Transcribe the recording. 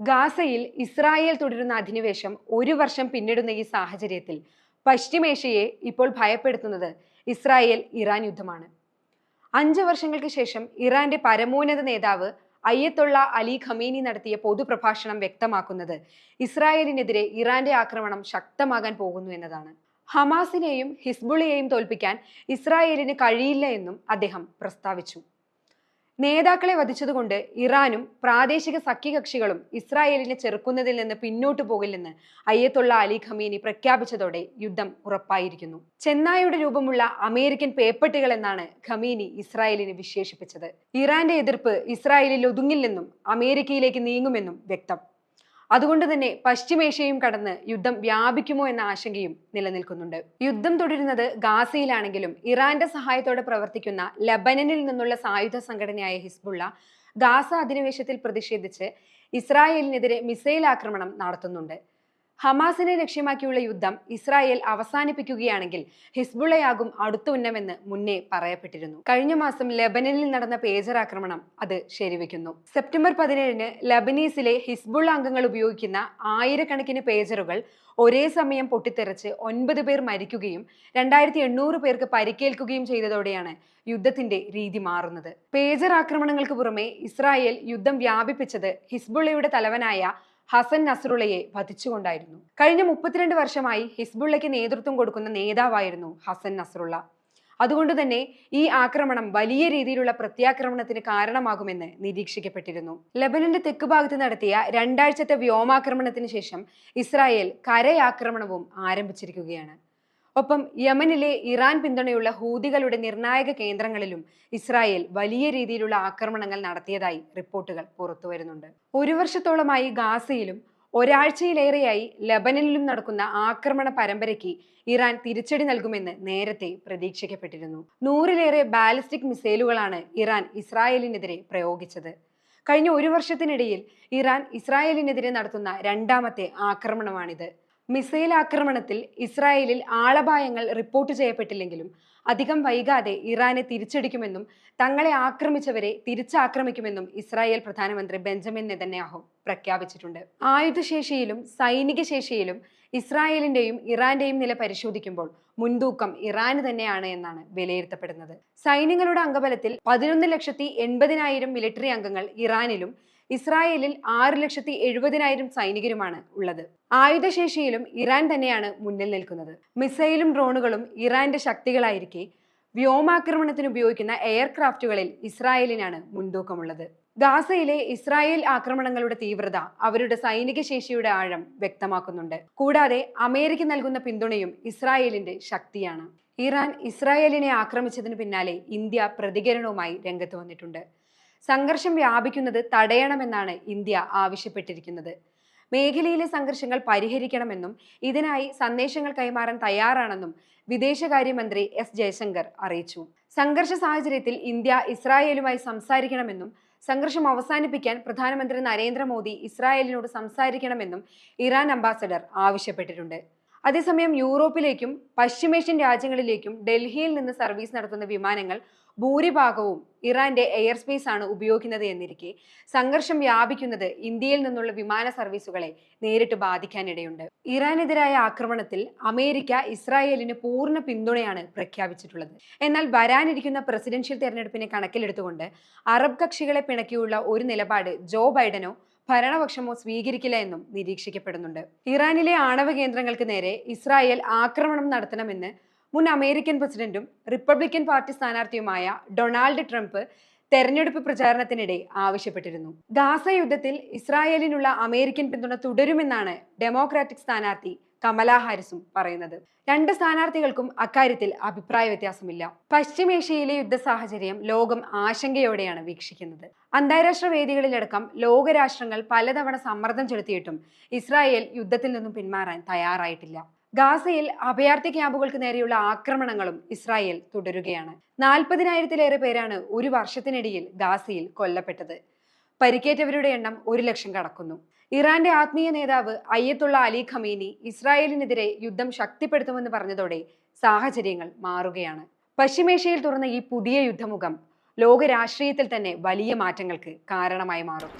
ഗാസയിൽ ഇസ്രായേൽ തുടരുന്ന അധിനിവേശം ഒരു വർഷം പിന്നിടുന്ന ഈ സാഹചര്യത്തിൽ പശ്ചിമേഷ്യയെ ഇപ്പോൾ ഭയപ്പെടുത്തുന്നത് ഇസ്രായേൽ ഇറാൻ യുദ്ധമാണ്. അഞ്ച് വർഷങ്ങൾക്ക് ശേഷം ഇറാന്റെ പരമോന്നത നേതാവ് അയ്യത്തുള്ള അലി ഖമീനി നടത്തിയ പൊതുപ്രഭാഷണം വ്യക്തമാക്കുന്നത് ഇസ്രായേലിനെതിരെ ഇറാന്റെ ആക്രമണം ശക്തമാകാൻ പോകുന്നു എന്നതാണ്. ഹമാസിനെയും ഹിസ്ബുളിയെയും തോൽപ്പിക്കാൻ ഇസ്രായേലിന് കഴിയില്ല എന്നും അദ്ദേഹം പ്രസ്താവിച്ചു. നേതാക്കളെ വധിച്ചതുകൊണ്ട് ഇറാനും പ്രാദേശിക സഖ്യകക്ഷികളും ഇസ്രായേലിനെ ചെറുക്കുന്നതിൽ നിന്ന് പിന്നോട്ടു പോകില്ലെന്ന് അയ്യത്തുള്ള അലി ഖമീനി പ്രഖ്യാപിച്ചതോടെ യുദ്ധം ഉറപ്പായിരിക്കുന്നു. ചെന്നായുടെ രൂപമുള്ള അമേരിക്കൻ പേപ്പട്ടികൾ എന്നാണ് ഖമീനി ഇസ്രായേലിനെ വിശേഷിപ്പിച്ചത്. ഇറാന്റെ എതിർപ്പ് ഇസ്രായേലിൽ ഒതുങ്ങില്ലെന്നും അമേരിക്കയിലേക്ക് നീങ്ങുമെന്നും വ്യക്തം. അതുകൊണ്ട് തന്നെ പശ്ചിമേഷ്യയും കടന്ന് യുദ്ധം വ്യാപിക്കുമോ എന്ന ആശങ്കയും നിലനിൽക്കുന്നുണ്ട്. യുദ്ധം തുടരുന്നത് ഗാസയിലാണെങ്കിലും ഇറാന്റെ സഹായത്തോടെ പ്രവർത്തിക്കുന്ന ലബനനിൽ നിന്നുള്ള സായുധ സംഘടനയായ ഹിസ്ബുള്ള ഗാസ അധിനിവേശത്തിൽ പ്രതിഷേധിച്ച് ഇസ്രായേലിനെതിരെ മിസൈൽ ആക്രമണം നടത്തുന്നുണ്ട്. ഹമാസിനെ ലക്ഷ്യമാക്കിയുള്ള യുദ്ധം ഇസ്രായേൽ അവസാനിപ്പിക്കുകയാണെങ്കിൽ ഹിസ്ബുള്ളയാകും അടുത്ത ഉന്നമെന്ന് മുന്നേ പറയപ്പെട്ടിരുന്നു. കഴിഞ്ഞ മാസം ലെബനനിൽ നടന്ന പേജർ ആക്രമണം അത് ശരിവെക്കുന്നു. സെപ്റ്റംബർ പതിനേഴിന് ലബനീസിലെ ഹിസ്ബുള്ള അംഗങ്ങൾ ഉപയോഗിക്കുന്ന ആയിരക്കണക്കിന് പേജറുകൾ ഒരേ സമയം പൊട്ടിത്തെറിച്ച് ഒൻപത് പേർ മരിക്കുകയും രണ്ടായിരത്തി എണ്ണൂറ് പേർക്ക് പരിക്കേൽക്കുകയും ചെയ്തതോടെയാണ് യുദ്ധത്തിന്റെ രീതി മാറുന്നത്. പേജർ ആക്രമണങ്ങൾക്ക് പുറമെ ഇസ്രായേൽ യുദ്ധം വ്യാപിപ്പിച്ചത് ഹിസ്ബുള്ളയുടെ തലവനായ ഹസൻ നസറുള്ളയെ വധിച്ചുകൊണ്ടായിരുന്നു. കഴിഞ്ഞ മുപ്പത്തിരണ്ട് വർഷമായി ഹിസ്ബുള്ളയ്ക്ക് നേതൃത്വം കൊടുക്കുന്ന നേതാവായിരുന്നു ഹസൻ നസറുള്ള. അതുകൊണ്ട് തന്നെ ഈ ആക്രമണം വലിയ രീതിയിലുള്ള പ്രത്യാക്രമണത്തിന് കാരണമാകുമെന്ന് നിരീക്ഷിക്കപ്പെട്ടിരുന്നു. ലബനന്റെ തെക്ക് ഭാഗത്ത് നടത്തിയ രണ്ടാഴ്ചത്തെ വ്യോമാക്രമണത്തിന് ശേഷം ഇസ്രായേൽ കരയാക്രമണവും ആരംഭിച്ചിരിക്കുകയാണ്. ഒപ്പം യമനിലെ ഇറാൻ പിന്തുണയുള്ള ഹൂതികളുടെ നിർണായക കേന്ദ്രങ്ങളിലും ഇസ്രായേൽ വലിയ രീതിയിലുള്ള ആക്രമണങ്ങൾ നടത്തിയതായി റിപ്പോർട്ടുകൾ പുറത്തുവരുന്നുണ്ട്. ഒരു വർഷത്തോളമായി ഗാസയിലും ഒരാഴ്ചയിലേറെയായി ലബനനിലും നടക്കുന്ന ആക്രമണ പരമ്പരയ്ക്ക് ഇറാൻ തിരിച്ചടി നൽകുമെന്ന് നേരത്തെ പ്രതീക്ഷിക്കപ്പെട്ടിരുന്നു. നൂറിലേറെ ബാലിസ്റ്റിക് മിസൈലുകളാണ് ഇറാൻ ഇസ്രായേലിനെതിരെ പ്രയോഗിച്ചത്. കഴിഞ്ഞ ഒരു വർഷത്തിനിടയിൽ ഇറാൻ ഇസ്രായേലിനെതിരെ നടത്തുന്ന രണ്ടാമത്തെ ആക്രമണമാണിത്. മിസൈൽ ആക്രമണത്തിൽ ഇസ്രായേലിൽ ആളപായങ്ങൾ റിപ്പോർട്ട് ചെയ്യപ്പെട്ടില്ലെങ്കിലും അധികം വൈകാതെ ഇറാനെ തിരിച്ചടിക്കുമെന്നും തങ്ങളെ ആക്രമിച്ചവരെ തിരിച്ചാക്രമിക്കുമെന്നും ഇസ്രായേൽ പ്രധാനമന്ത്രി ബെഞ്ചമിൻ നെതന്യാഹു പ്രഖ്യാപിച്ചിട്ടുണ്ട്. ആയുധശേഷിയിലും സൈനിക ശേഷിയിലും ഇസ്രായേലിന്റെയും ഇറാന്റെയും നില പരിശോധിക്കുമ്പോൾ മുൻതൂക്കം ഇറാന് തന്നെയാണ് എന്നാണ് വിലയിരുത്തപ്പെടുന്നത്. സൈന്യങ്ങളുടെ അംഗബലത്തിൽ പതിനൊന്ന് ലക്ഷത്തി എൺപതിനായിരം മിലിറ്ററി അംഗങ്ങൾ ഇറാനിലും ഇസ്രായേലിൽ ആറ് ലക്ഷത്തി എഴുപതിനായിരം സൈനികരുമാണ് ഉള്ളത്. ആയുധശേഷിയിലും ഇറാൻ തന്നെയാണ് മുന്നിൽ നിൽക്കുന്നത്. മിസൈലും ഡ്രോണുകളും ഇറാന്റെ ശക്തികളായിരിക്കെ വ്യോമാക്രമണത്തിന് ഉപയോഗിക്കുന്ന എയർക്രാഫ്റ്റുകളിൽ ഇസ്രായേലിനാണ് മുൻതൂക്കമുള്ളത്. ഗാസയിലെ ഇസ്രായേൽ ആക്രമണങ്ങളുടെ തീവ്രത അവരുടെ സൈനിക ശേഷിയുടെ ആഴം വ്യക്തമാക്കുന്നുണ്ട്. കൂടാതെ അമേരിക്ക നൽകുന്ന പിന്തുണയും ഇസ്രായേലിന്റെ ശക്തിയാണ്. ഇറാൻ ഇസ്രായേലിനെ ആക്രമിച്ചതിന് പിന്നാലെ ഇന്ത്യ പ്രതികരണവുമായി രംഗത്ത് വന്നിട്ടുണ്ട്. സംഘർഷം വ്യാപിക്കുന്നത് തടയണമെന്നാണ് ഇന്ത്യ ആവശ്യപ്പെട്ടിരിക്കുന്നത്. മേഖലയിലെ സംഘർഷങ്ങൾ പരിഹരിക്കണമെന്നും ഇതിനായി സന്ദേശങ്ങൾ കൈമാറാൻ തയ്യാറാണെന്നും വിദേശകാര്യമന്ത്രി എസ് ജയശങ്കർ അറിയിച്ചു. സംഘർഷ സാഹചര്യത്തിൽ ഇന്ത്യ ഇസ്രായേലുമായി സംസാരിക്കണമെന്നും സംഘർഷം അവസാനിപ്പിക്കാൻ പ്രധാനമന്ത്രി നരേന്ദ്രമോദി ഇസ്രായേലിനോട് സംസാരിക്കണമെന്നും ഇറാൻ അംബാസഡർ ആവശ്യപ്പെട്ടിട്ടുണ്ട്. അതേസമയം യൂറോപ്പിലേക്കും പശ്ചിമേഷ്യൻ രാജ്യങ്ങളിലേക്കും ഡൽഹിയിൽ നിന്ന് സർവീസ് നടത്തുന്ന വിമാനങ്ങൾ ഭൂരിഭാഗവും ഇറാന്റെ എയർ സ്പേസ് ആണ് ഉപയോഗിക്കുന്നത് എന്നിരിക്കെ സംഘർഷം വ്യാപിക്കുന്നത് ഇന്ത്യയിൽ നിന്നുള്ള വിമാന സർവീസുകളെ നേരിട്ട് ബാധിക്കാനിടയുണ്ട്. ഇറാനെതിരായ ആക്രമണത്തിൽ അമേരിക്ക ഇസ്രായേലിന് പൂർണ പിന്തുണയാണ് പ്രഖ്യാപിച്ചിട്ടുള്ളത്. എന്നാൽ വരാനിരിക്കുന്ന പ്രസിഡൻഷ്യൽ തെരഞ്ഞെടുപ്പിനെ കണക്കിലെടുത്തുകൊണ്ട് അറബ് കക്ഷികളെ പിണക്കിയുള്ള ഒരു നിലപാട് ജോ ബൈഡനോ ഭരണപക്ഷമോ സ്വീകരിക്കില്ല എന്നും നിരീക്ഷിക്കപ്പെടുന്നുണ്ട്. ഇറാനിലെ ആണവ കേന്ദ്രങ്ങൾക്ക് നേരെ ഇസ്രായേൽ ആക്രമണം നടത്തണമെന്ന് മുൻ അമേരിക്കൻ പ്രസിഡന്റും റിപ്പബ്ലിക്കൻ പാർട്ടി സ്ഥാനാർത്ഥിയുമായ ഡൊണാൾഡ് ട്രംപ് തെരഞ്ഞെടുപ്പ് പ്രചാരണത്തിനിടെ ആവശ്യപ്പെട്ടിരുന്നു. ഗാസ യുദ്ധത്തിൽ ഇസ്രായേലിനുള്ള അമേരിക്കൻ പിന്തുണ തുടരുമെന്നാണ് ഡെമോക്രാറ്റിക് സ്ഥാനാർത്ഥി കമല ഹാരിസും പറയുന്നത്. രണ്ട് സ്ഥാനാർത്ഥികൾക്കും അക്കാര്യത്തിൽ അഭിപ്രായ വ്യത്യാസമില്ല. പശ്ചിമേഷ്യയിലെ യുദ്ധ സാഹചര്യം ലോകം ആശങ്കയോടെയാണ് വീക്ഷിക്കുന്നത്. അന്താരാഷ്ട്ര വേദികളിലടക്കം ലോകരാഷ്ട്രങ്ങൾ പലതവണ സമ്മർദ്ദം ചെലുത്തിയിട്ടും ഇസ്രായേൽ യുദ്ധത്തിൽ നിന്നും പിന്മാറാൻ തയ്യാറായിട്ടില്ല. ഗാസയിൽ അഭയാർത്ഥി ക്യാമ്പുകൾക്ക് നേരെയുള്ള ആക്രമണങ്ങളും ഇസ്രായേൽ തുടരുകയാണ്. നാൽപ്പതിനായിരത്തിലേറെ പേരാണ് ഒരു വർഷത്തിനിടയിൽ ഗാസയിൽ കൊല്ലപ്പെട്ടത്. പരിക്കേറ്റവരുടെ എണ്ണം ഒരു ലക്ഷം കടക്കുന്നു. ഇറാന്റെ ആത്മീയ നേതാവ് അയ്യത്തുള്ള അലി ഖമീനി ഇസ്രായേലിനെതിരെ യുദ്ധം ശക്തിപ്പെടുത്തുമെന്ന് പറഞ്ഞതോടെ സാഹചര്യങ്ങൾ മാറുകയാണ്. പശ്ചിമേഷ്യയിൽ തുറന്ന ഈ പുതിയ യുദ്ധമുഖം ലോക രാഷ്ട്രീയത്തിൽ തന്നെ വലിയ മാറ്റങ്ങൾക്ക് കാരണമായി മാറും.